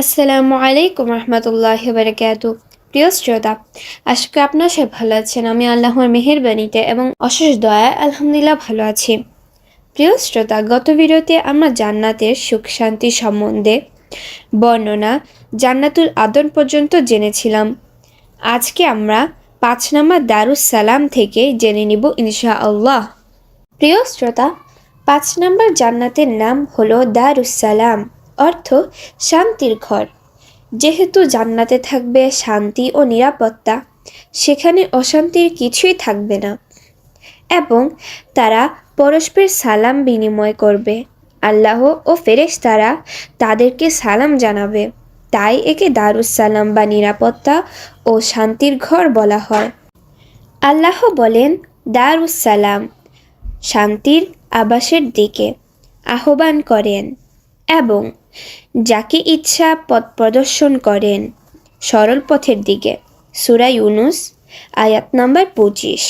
আসসালামু আলাইকুম রহমতুল্লাহ বারকাত। প্রিয় শ্রোতা, আশা করি আপনার সব ভালো আছেন। আমি আল্লাহর মেহেরবানিতে এবং অশেষ দয়া আলহামদুলিল্লাহ ভালো আছি। প্রিয় শ্রোতা, গত ভিডিওতে আমরা জান্নাতের সুখ শান্তি সম্বন্ধে বর্ণনা জান্নাতুল আদন পর্যন্ত জেনেছিলাম। আজকে আমরা পাঁচ নম্বর দারুস সালাম থেকে জেনে নিব ইনশা আল্লাহ প্রিয় শ্রোতা, পাঁচ নম্বর জান্নাতের নাম হলো দারুসালাম অর্থ শান্তির ঘর। যেহেতু জান্নাতে থাকবে শান্তি ও নিরাপত্তা, সেখানে অশান্তির কিছুই থাকবে না। এবং তারা পরস্পর সালাম বিনিময় করবে। আল্লাহ ও ফেরেশতারা তাদেরকে সালাম জানাবে। তাই একে দারুসালাম বা নিরাপত্তা ও শান্তির ঘর বলা হয়। আল্লাহ বলেন দারুসালাম শান্তির আবাসের দিকে আহ্বান করেন। এবং যাকে ইচ্ছা পথ প্রদর্শন করেন সরল পথের দিকে। সুরা ইউনুস আয়াত নাম্বার পঁচিশ।